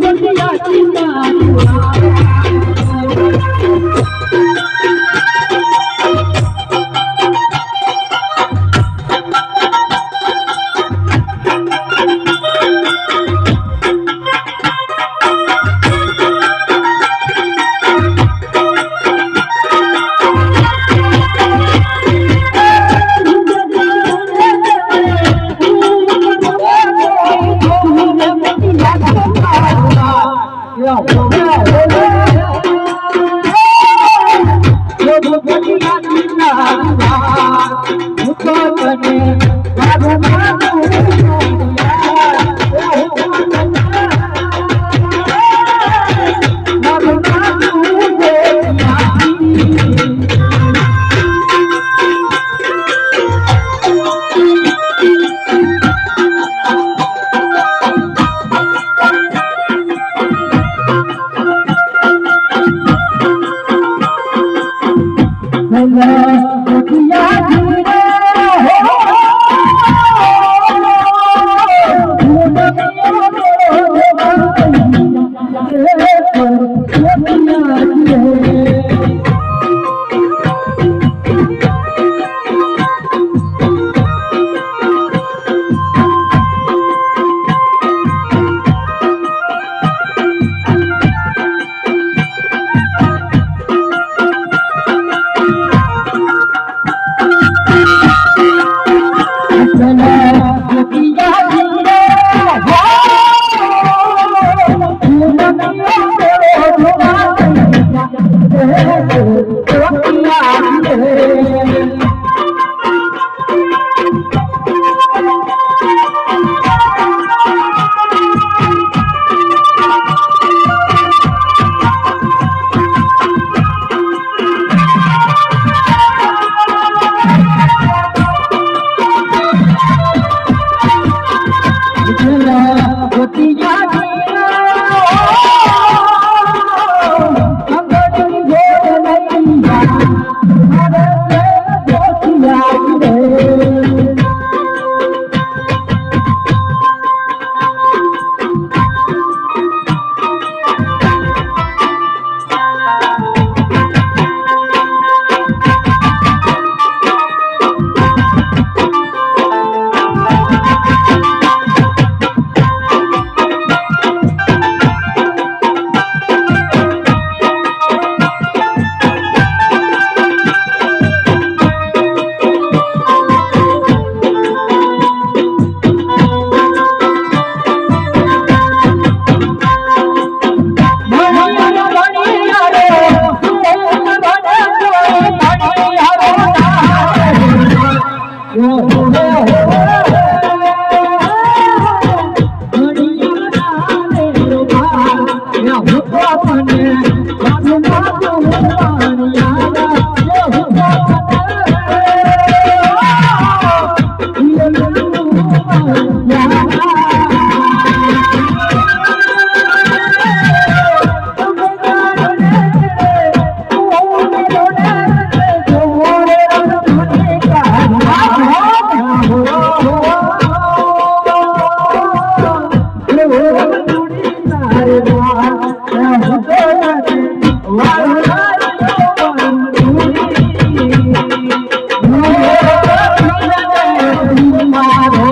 Thank you. I'm তোমারও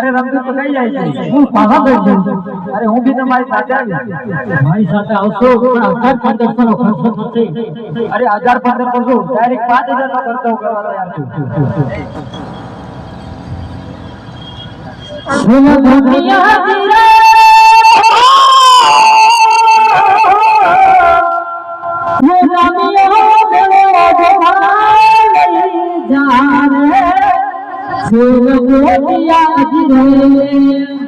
અરે રમતું તો કઈ જાય છે. હું પાવા ગઈ છું. અરે હું બી તમારી સાથે આવી. મારી સાથે આવશો પણ હજાર પંદર નો ખર્ચો થશે. અરે હજાર પંદરસો શું ડાયરેક્ટ પાંચ હજાર નો ખર્ચો કરવા તૈયાર છું Thank you.